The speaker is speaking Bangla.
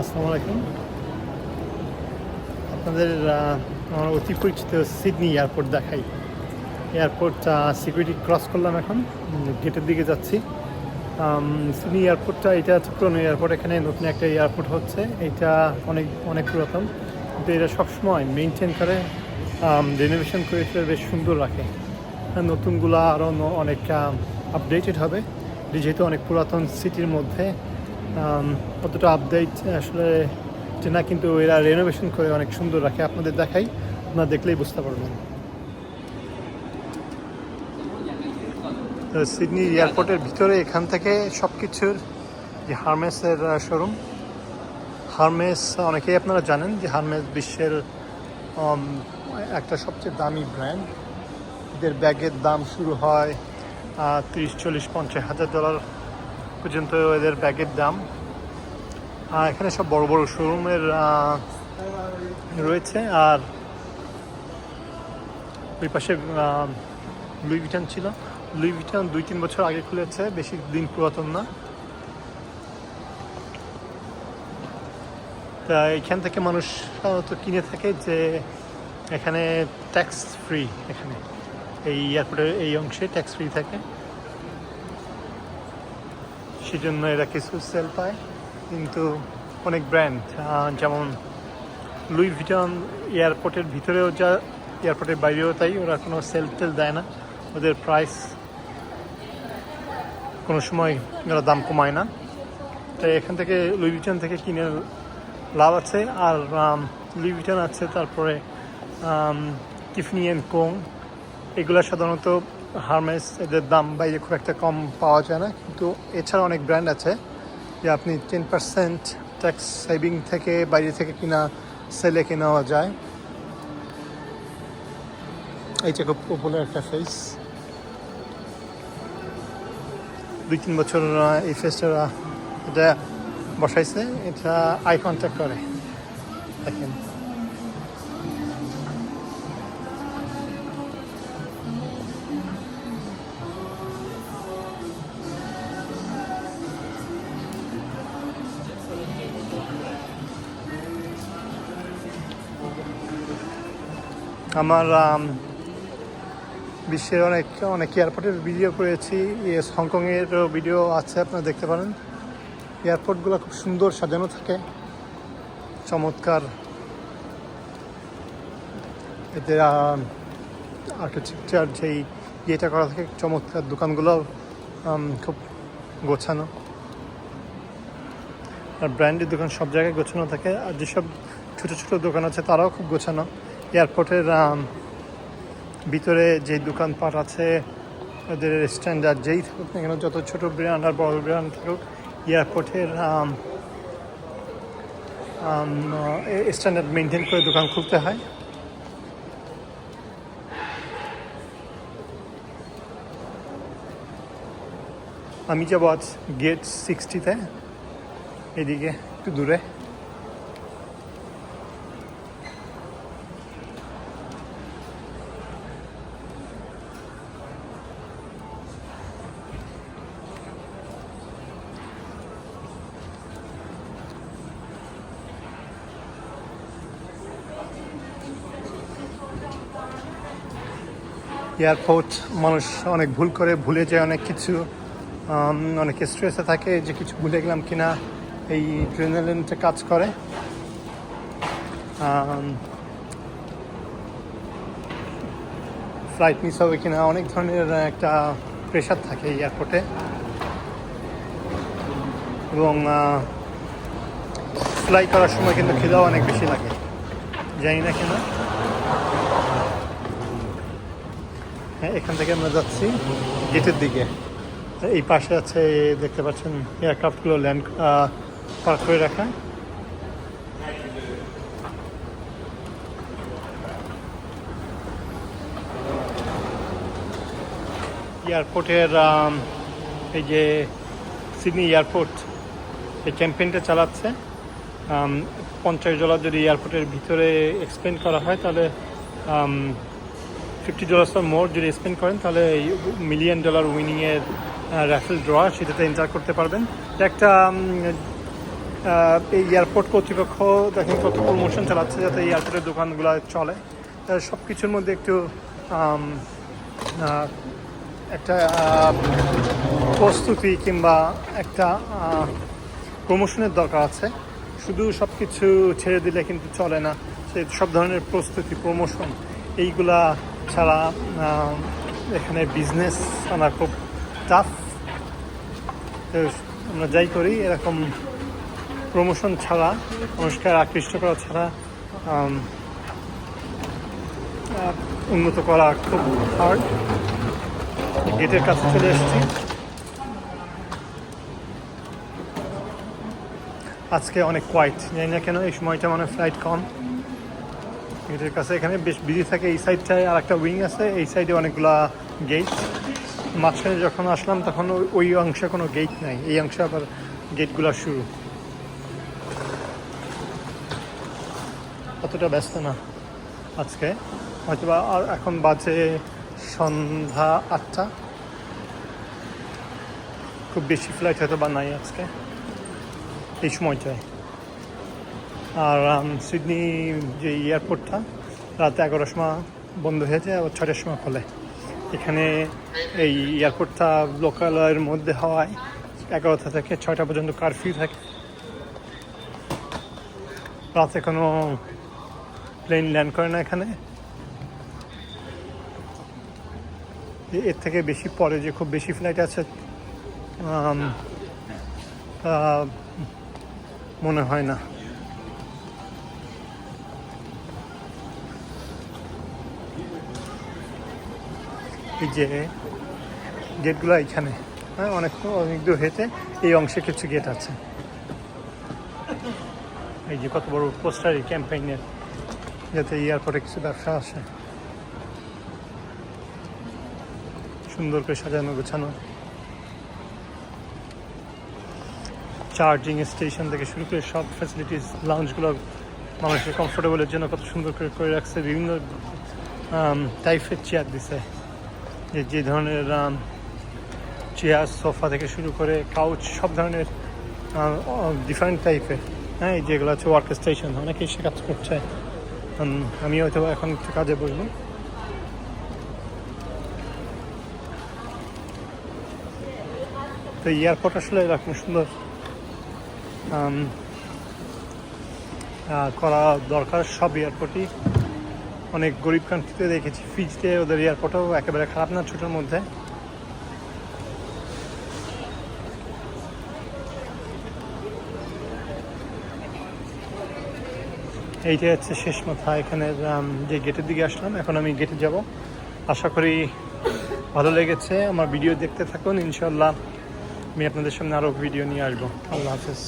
আসসালামু আলাইকুম। আপনাদের আমার অতি পরিচিত সিডনি এয়ারপোর্ট দেখাই। এয়ারপোর্ট সিকিউরিটি ক্রস করলাম এখন গেটের দিকে যাচ্ছি। সিডনি এয়ারপোর্টটা, এটা হচ্ছে পুরনো এয়ারপোর্ট। এখানে নতুন একটা এয়ারপোর্ট হচ্ছে। এটা অনেক অনেক পুরাতন। কিন্তু এটা সবসময় মেনটেন করে রেনোভেশন করে বেশ সুন্দর রাখে। নতুনগুলো আরও অনেক আপডেটেড হবে। যেহেতু অনেক পুরাতন সিটির মধ্যে অতটা আপডেট আসলে যে না, কিন্তু এরা রেনোভেশন করে অনেক সুন্দর রাখে। আপনাদের দেখাই, আপনারা দেখলেই বুঝতে পারবেন। সিডনি এয়ারপোর্টের ভিতরে এখান থেকে সব কিছুর যে হার্মেসের শোরুম, হার্মেস, অনেকেই আপনারা জানেন যে হার্মেস বিশ্বের একটা সবচেয়ে দামি ব্র্যান্ড। এদের ব্যাগের দাম শুরু হয় তিরিশ, চল্লিশ, পঞ্চাশ হাজার ডলার। পর্যন্ত এদের ব্যাগের দাম। আর এখানে সব বড় বড় শোরুমের রয়েছে। আর ওই পাশে লুই ভিটান ছিল। লুই ভিটান দুই তিন বছর আগে খুলেছে, বেশি দিন পুরাতন না। তা এখান থেকে মানুষ সাধারণত কিনে থাকে যে এখানে ট্যাক্স ফ্রি এখানে। এই এয়ারপোর্টের এই অংশে ট্যাক্স ফ্রি থাকে। সেজন্য এরা কিছু সেল পায়, কিন্তু অনেক ব্র্যান্ড যেমন লুই ভিটন এয়ারপোর্টের ভিতরেও যা এয়ারপোর্টের বাইরেও তাই, ওরা কোনো সেল টেল দেয় না। ওদের প্রাইস কোনো সময় ওরা দাম কমায় না। তাই এখান থেকে লুই ভিটন থেকে কিনে লাভ আছে, আর লুই ভিটন আছে, তারপরে টিফনি অ্যান্ড কোং এগুলো সাধারণত হারমেস এদের দাম বাইরে খুব একটা কম পাওয়া যায় না, কিন্তু এছাড়া অনেক ব্র্যান্ড আছে। যে আপনি টেন পার্সেন্ট ট্যাক্স সেভিং থেকে বাইরে থেকে কিনা সেলে কেনাও যায়। এইটা খুব পপুলার একটা ফেস দুই তিন বছর এই ফেসটা এটা বসাইছে, এটা আই কন্ট্যাক্ট করে। দেখেন। আমার বিশ্বের অনেক অনেক এয়ারপোর্টের ভিডিও করেছি। ইয়েস, হংকংয়েরও ভিডিও আছে, আপনারা দেখতে পারেন। এয়ারপোর্টগুলো খুব সুন্দর সাজানো থাকে। চমৎকার। এদের আর্কিটেকচার যেই ইয়েটা করা থাকে, চমৎকার দোকানগুলো খুব গোছানো। আর ব্র্যান্ডের দোকান সব জায়গায় গোছানো থাকে। আর যেসব ছোটো ছোটো দোকান আছে, তারাও খুব গোছানো। এয়ারপোর্টের ভিতরে যে দোকানপাট আছে, ওদের স্ট্যান্ডার্ড যেই থাকুক না কেন, যত ছোটো ব্র্যান্ড আর বড় ব্র্যান্ড থাকুক, এয়ারপোর্টের স্ট্যান্ডার্ড মেনটেন করে দোকান খুলতে হয়। আমি যাব আজ গেট সিক্সটিতে এদিকে একটু দূরে। এয়ারপোর্ট মানুষ অনেক ভুল করে, ভুলে যায় অনেক কিছু অনেক স্ট্রেসে থাকে যে কিছু ভুলে গেলাম কিনা, এই ড্রেনালিনটা কাজ করে। ফ্লাইট মিস হবে কিনা, অনেক ধরনের একটা প্রেশার থাকে এয়ারপোর্টে এবং ফ্লাই করার সময় কিন্তু খিদাও অনেক বেশি লাগে, জানি না কেন। হ্যাঁ এখান থেকে আমরা যাচ্ছি গেটের দিকে। এই পাশে আছে, দেখতে পাচ্ছেন, এয়ারক্রাফটগুলো ল্যান্ড পার্ক করে রাখা। এয়ারপোর্টের এই যে সিডনি এয়ারপোর্ট, এই ক্যাম্পেইনটা চালাচ্ছে। পঞ্চাশ ডলার যদি এয়ারপোর্টের ভিতরে এক্সপ্লেন করা হয়, তাহলে ফিফটি ডলার্স অর মোর যদি স্পেন্ড করেন, তাহলে মিলিয়ন ডলার উইনিংয়ের র্যাফেল ড্র সেটাতে এন্টার করতে পারবেন। একটা এই এয়ারপোর্ট কর্তৃপক্ষ দেখেন কত প্রমোশন চালাচ্ছে যাতে এই এয়ারপোর্টের দোকানগুলো চলে। সব কিছুর মধ্যে একটু একটা প্রস্তুতি কিংবা একটা প্রমোশনের দরকার আছে। শুধু সব কিছু ছেড়ে দিলে কিন্তু চলে না। সে সব ধরনের প্রস্তুতি প্রমোশন এইগুলা ছাড়া এখানে বিজনেস আনা খুব টাফ আমরা যাই করি, এরকম প্রমোশন ছাড়া, মানুষকে আকৃষ্ট করা ছাড়া উন্নত করা খুব হার্ড গেটের কাছে চলে এসেছি। আজকে অনেক কোয়াইট জানি না কেন, এই সময়টা মানে ফ্লাইট কম। গেটের কাছে এখানে বেশ বিজি থাকে। এই সাইডটায় আর একটা উইং আছে, এই সাইডে অনেকগুলা গেট মাঝখানে যখন আসলাম তখন ওই- অংশে কোনো গেট নাই। এই অংশে আবার গেটগুলো শুরু। অতটা ব্যস্ত না আজকে। হয়তো বা আর এখন বাজে সন্ধ্যা আটটা। খুব বেশি ফ্লাইট হয়তো বা নাই আজকে। এই সময়টায়। আর সিডনি যে এয়ারপোর্টটা, রাত এগারোটার সময় বন্ধ হয়ে যায়, আবার ছটার সময় খোলে। এখানে এই এয়ারপোর্টটা লোকালয়ের মধ্যে হওয়ায় এগারোটা থেকে ছয়টা পর্যন্ত কারফিউ থাকে। রাতে কোনো প্লেন ল্যান্ড করে না এখানে। এর থেকে বেশি পরে যে খুব বেশি ফ্লাইট আছে মনে হয় না। এই যে গেটগুলো এখানে হ্যাঁ অনেক অনেক দূর হেঁটে এই অংশে কিছু গেট আছে। এই যে কত বড় পোস্টার এই ক্যাম্পেইনের, যাতে এয়ারপোর্টে কিছু ব্যবসা আসে। সুন্দর করে সাজানো গোছানো। চার্জিং স্টেশন থেকে শুরু করে সব ফ্যাসিলিটিস লাউঞ্জগুলো মানুষের কমফোর্টেবলের জন্য কত সুন্দর করে করে রাখছে। বিভিন্ন টাইপের চেয়ার দিছে। যে যে ধরনের চেয়ার, সোফা থেকে শুরু করে কাউচ সব ধরনের ডিফারেন্ট টাইপের হ্যাঁ যেগুলো আছে ওয়ার্ক স্টেশন অনেকেই সে কাজ করছে। আমি হয়তো এখন একটু কাজে বসবো। তো এয়ারপোর্ট আসলে এরকম সুন্দর করা দরকার সব এয়ারপোর্টই অনেক গরিব কান্ট্রিতে দেখেছি ফিজতে ওদের এয়ারপোর্টও একেবারে খারাপ না ছোটোর মধ্যে। এইটা হচ্ছে শেষ মাথা, এখানে যে গেটের দিকে আসলাম, এখন আমি গেটে যাব। আশা করি ভালো লেগেছে, আমার ভিডিও দেখতে থাকুন ইনশাল্লাহ আমি আপনাদের সামনে আরও ভিডিও নিয়ে আসব। আল্লাহ হাফেজ।